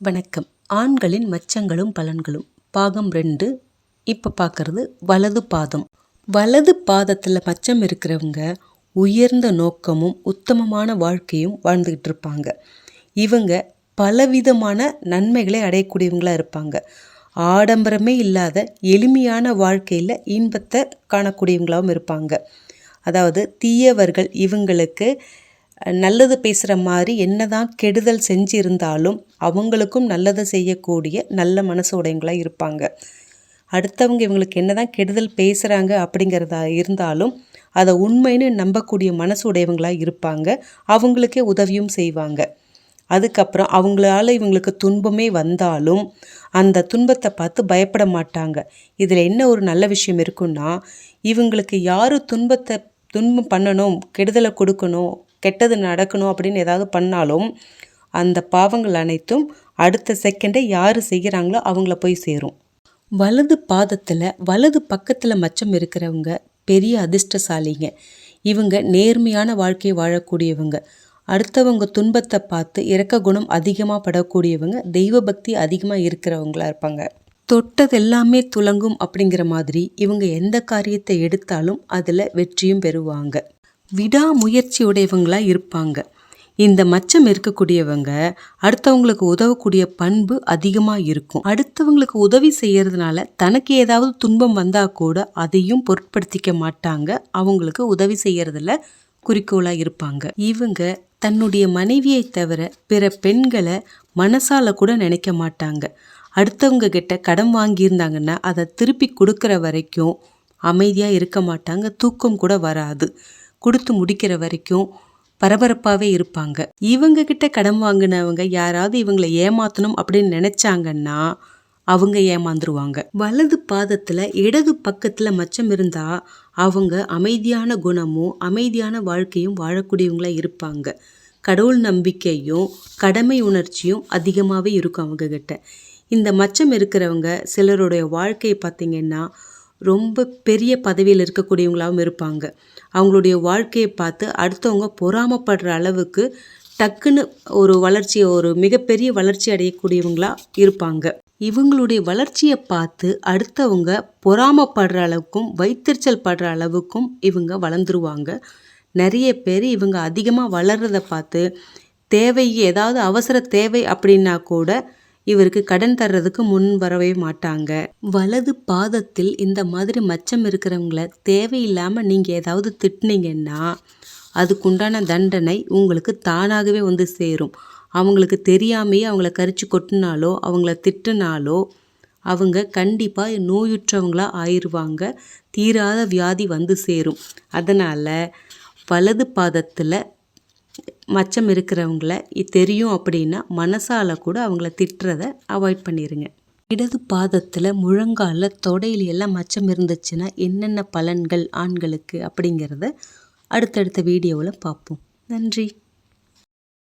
வணக்கம். ஆண்களின் மச்சங்களும் பலன்களும். பாகம் ரெண்டு. இப்போ பார்க்குறது வலது பாதம். வலது பாதத்தில் மச்சம் இருக்கிறவங்க உயர்ந்த நோக்கமும் உத்தமமான வாழ்க்கையும் வாழ்ந்துக்கிட்டு இருப்பாங்க. இவங்க பலவிதமான நன்மைகளை அடையக்கூடியவங்களாக இருப்பாங்க. ஆடம்பரமே இல்லாத எளிமையான வாழ்க்கையில் இன்பத்தை காணக்கூடியவங்களாகவும் இருப்பாங்க. அதாவது தீயவர்கள் இவங்களுக்கு நல்லது பேசுகிற மாதிரி என்ன தான் கெடுதல் செஞ்சிருந்தாலும் அவங்களுக்கும் நல்லதை செய்யக்கூடிய நல்ல மனசு உடையவங்களாக இருப்பாங்க. அடுத்தவங்க இவங்களுக்கு என்ன தான் கெடுதல் பேசுகிறாங்க அப்படிங்கிறதா இருந்தாலும் அதை உண்மைன்னு நம்பக்கூடிய மனசு உடையவங்களாக இருப்பாங்க. அவங்களுக்கே உதவியும் செய்வாங்க. அதுக்கப்புறம் அவங்களால இவங்களுக்கு துன்பமே வந்தாலும் அந்த துன்பத்தை பார்த்து பயப்பட மாட்டாங்க. இதில் என்ன ஒரு நல்ல விஷயம் இருக்குன்னா இவங்களுக்கு யார் துன்பத்தை துன்பம் பண்ணணும் கெடுதலை கொடுக்கணும் கெட்டது நடக்கணும் அப்படின்னு ஏதாவது பண்ணாலும் அந்த பாவங்கள் அனைத்தும் அடுத்த செகண்டே யார் செய்கிறாங்களோ அவங்கள போய் சேரும். வலது பாதத்தில் வலது பக்கத்தில் மச்சம் இருக்கிறவங்க பெரிய அதிர்ஷ்டசாலிங்க. இவங்க நேர்மையான வாழ்க்கையை வாழக்கூடியவங்க. அடுத்தவங்க துன்பத்தை பார்த்து இறக்க குணம் அதிகமாக படக்கூடியவங்க தெய்வ பக்தி அதிகமாக இருக்கிறவங்களா இருப்பாங்க. தொட்டது எல்லாமே துலங்கும் அப்படிங்கிற மாதிரி இவங்க எந்த காரியத்தை எடுத்தாலும் அதில் வெற்றியும் பெறுவாங்க. விடாமுயற்சியுடையவங்களா இருப்பாங்க. இந்த மச்சம் இருக்கக்கூடியவங்க அடுத்தவங்களுக்கு உதவக்கூடிய பண்பு அதிகமாக இருக்கும். அடுத்தவங்களுக்கு உதவி செய்யறதுனால தனக்கு ஏதாவது துன்பம் வந்தால் கூட அதையும் பொருட்படுத்திக்க மாட்டாங்க. அவங்களுக்கு உதவி செய்யறதுல குறிக்கோளாக இருப்பாங்க. இவங்க தன்னுடைய மனைவியை தவிர பிற பெண்களை மனசால கூட நினைக்க மாட்டாங்க. அடுத்தவங்க கிட்ட கடன் வாங்கியிருந்தாங்கன்னா அதை திருப்பி கொடுக்குற வரைக்கும் அமைதியாக இருக்க மாட்டாங்க. தூக்கம் கூட வராது. கொடுத்து முடிக்கிற வரைக்கும் பரபரப்பாகவே இருப்பாங்க. இவங்க கிட்ட கடன் வாங்கினவங்க யாராவது இவங்களை ஏமாத்தணும் அப்படின்னு நினைச்சாங்கன்னா அவங்க ஏமாந்துருவாங்க. வலது பாதத்தில் இடது பக்கத்தில் மச்சம் இருந்தால் அவங்க அமைதியான குணமும் அமைதியான வாழ்க்கையும் வாழக்கூடியவங்களாக இருப்பாங்க. கடவுள் நம்பிக்கையும் கடமை உணர்ச்சியும் அதிகமாகவே இருக்கும் அவங்கக்கிட்ட இந்த மச்சம் இருக்கிறவங்க சிலருடைய வாழ்க்கையை பார்த்திங்கன்னா ரொம்ப பெரிய பதவியில் இருக்கக்கூடியவங்களாகவும் இருப்பாங்க. அவங்களுடைய வாழ்க்கையை பார்த்து அடுத்தவங்க பொறாமப்படுற அளவுக்கு டக்குன்னு ஒரு வளர்ச்சி ஒரு மிகப்பெரிய வளர்ச்சி அடையக்கூடியவங்களாக இருப்பாங்க. இவங்களுடைய வளர்ச்சியை பார்த்து அடுத்தவங்க பொறாமப்படுற அளவுக்கும் வைத்தறிச்சல் படுற அளவுக்கும் இவங்க வளர்ந்துருவாங்க. நிறைய பேர் இவங்க அதிகமாக வளர்றதை பார்த்து தேவை ஏதாவது அவசர தேவை அப்படின்னா கூட இவருக்கு கடன் தர்றதுக்கு முன் வரவே மாட்டாங்க. வலது பாதத்தில் இந்த மாதிரி மச்சம் இருக்கிறவங்கள தேவையில்லாமல் நீங்கள் ஏதாவது திட்டினீங்கன்னா அதுக்குண்டான தண்டனை உங்களுக்கு தானாகவே வந்து சேரும். அவங்களுக்கு தெரியாமையே அவங்கள கரிச்சு கொட்டினாலோ அவங்கள திட்டுனாலோ அவங்க கண்டிப்பாக நோயுற்றவங்களாக ஆயிடுவாங்க தீராத வியாதி வந்து சேரும். அதனால் வலது பாதத்தில் மச்சம் இருக்கிறவங்கள தெரியும் அப்படின்னா மனசால் கூட அவங்கள திட்டுறத அவாய்ட் பண்ணிடுங்க இடது பாதத்தில் முழங்கால தொடையில எல்லாம் மச்சம் இருந்துச்சுன்னா என்னென்ன பலன்கள் ஆண்களுக்கு அப்படிங்கிறத அடுத்தடுத்த வீடியோவில் பார்ப்போம் நன்றி.